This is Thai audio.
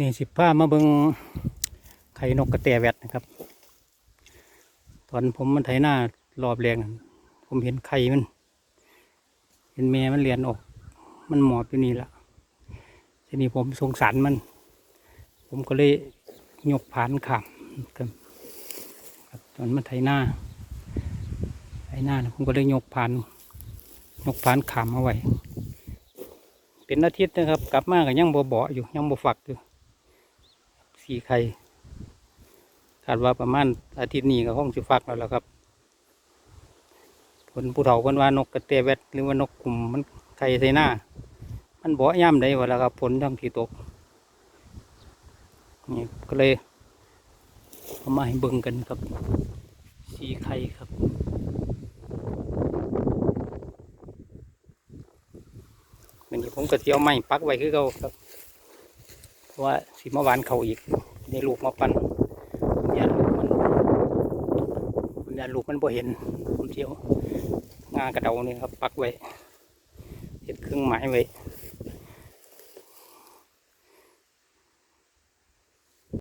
นี่สิผ้ามาเบิงไข่นกกระแตแวดนะครับ ตอนผมมันไถหน้ารอบแรงผมเห็นไข่มัน เห็นแม่มันเลียนออก มันหมอบอยู่นี่ละทีนี้ผมสงสารมัน ผมก็เลยยกผานขามครับตอนมันไถหน้าไถหน้านะผมก็เลยยกผานยกผานขามเอาไว้เป็นอาทิตย์นะครับ กลับมาก็ยังบ่เบาอยู่ยังบ่ฝักอยู่ สี่ไข่คาดว่าประมาณอาทิตย์นี้ก็คงจะฟักแล้วล่ะครับผลผู้เฒ่าคนว่านกกระเตแวดหรือว่านกกลุ่มมันไข่ใส่หน้า มันบาะย่ำได้วะแล้วครับผลทั้งที่ตกนี่ก็เลยเอามาให้เบิ่งกันครับสีไข่ครับวันนี้ผมก็สิเอาไม้ปักไว้คือเก่าครับ ว่าสิมาหวานเขาอีกได้ลูกมาปันยันลูกมันยันลูกมันบ่เห็นผมเที่ยวงากระเดานี่ครับ ปักไว้เห็ดเครื่องหมายไว้